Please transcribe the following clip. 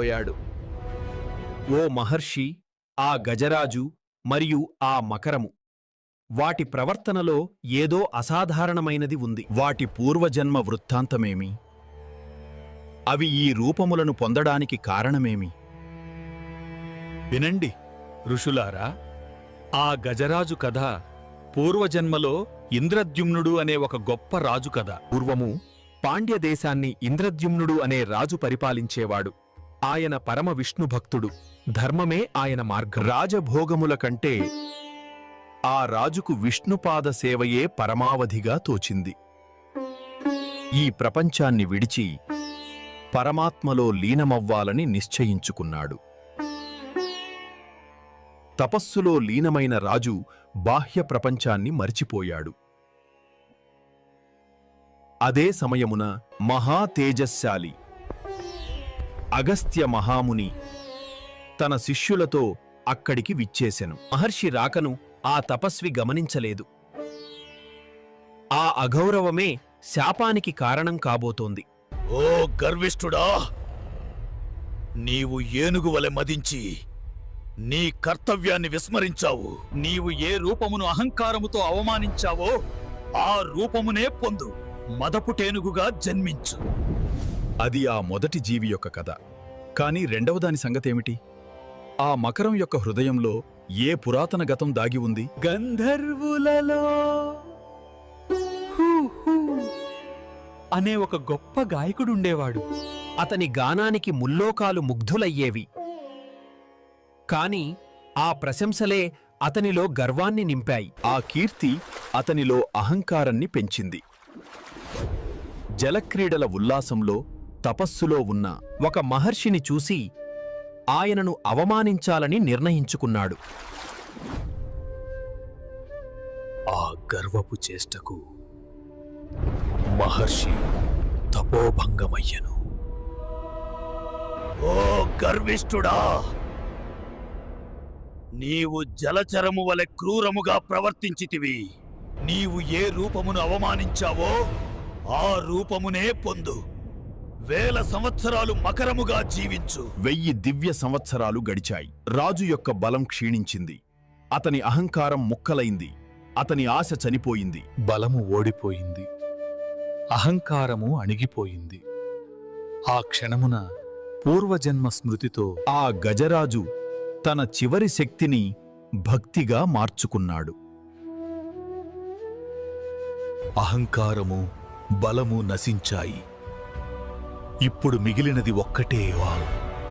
పోయాడు ఓ మహర్షి ఆ గజరాజు మరియు ఆ మకరము. వాటి ప్రవర్తనలో ఏదో అసాధారణమైనది ఉంది. వాటి పూర్వజన్మ వృత్తాంతమేమి? అవి ఈ రూపములను పొందడానికి కారణమేమి? వినండి ఋషులారా ఆ గజరాజు కథ పూర్వజన్మలో ఇంద్రద్యుమ్నుడు అనే ఒక గొప్ప రాజు కథ. పూర్వము పాండ్యదేశాన్ని ఇంద్రద్యుమ్నుడు అనే రాజు పరిపాలించేవాడు. ఆయన పరమ విష్ణు భక్తుడు. ధర్మమే ఆయన మార్గం. రాజభోగముల కంటే ఆ రాజుకు విష్ణుపాద సేవయే పరమావధిగా తోచింది. ఈ ప్రపంచాన్ని విడిచి పరమాత్మలో లీనమవ్వాలని నిశ్చయించుకున్నాడు. తపస్సులో లీనమైన రాజు బాహ్య ప్రపంచాన్ని మరిచిపోయాడు. అదే సమయమున మహా తేజశాలి అగస్త్య మహాముని తన శిష్యులతో అక్కడికి విచ్చేసెను. మహర్షి రాకను ఆ తపస్వి గమనించలేదు. ఆ అగౌరవమే శాపానికి కారణం కాబోతోంది. ఓ గర్విష్ఠుడా! నీవు ఏనుగు వలె మదించి నీ కర్తవ్యాన్ని విస్మరించావు. నీవు ఏ రూపమును అహంకారముతో అవమానించావో ఆ రూపమునే పొందు. మదపుటేనుగుగా జన్మించు. అది ఆ మొదటి జీవి యొక్క కథ. కాని రెండవ దాని సంగతేమిటి? ఆ మకరం యొక్క హృదయంలో ఏ పురాతన గతం దాగి ఉంది? గంధర్వులలో. హూ హూ. అనే ఒక గొప్ప గాయకుడుండేవాడు. అతని గానానికి ముల్లోకాలు ముగ్ధులయ్యేవి. కాని ఆ ప్రశంసలే అతనిలో గర్వాన్ని నింపాయి. ఆ కీర్తి అతనిలో అహంకారాన్ని పెంచింది. జలక్రీడల ఉల్లాసంలో తపస్సులో ఉన్న ఒక మహర్షిని చూసి ఆయనను అవమానించాలని నిర్ణయించుకున్నాడు. ఆ గర్వపు చేష్టకు మహర్షి తపోభంగమయ్యను. ఓ గర్విష్ఠుడా! నీవు జలచరము వలె క్రూరముగా ప్రవర్తించితివి. నీవు ఏ రూపమును అవమానించావో ఆ రూపమునే పొందు. వేల సంవత్సరాలు మకరముగా జీవించు. వెయ్యి దివ్య సంవత్సరాలు గడిచాయి. రాజు యొక్క బలం క్షీణించింది. అతని అహంకారం ముక్కలైంది. అతని ఆశ చనిపోయింది. బలము ఓడిపోయింది. అహంకారము అణిగిపోయింది. ఆ క్షణమున పూర్వజన్మ స్మృతితో ఆ గజరాజు తన చివరి శక్తిని భక్తిగా మార్చుకున్నాడు. అహంకారము బలము నశించాయి. ఇప్పుడు మిగిలినది ఒక్కటే వాగు.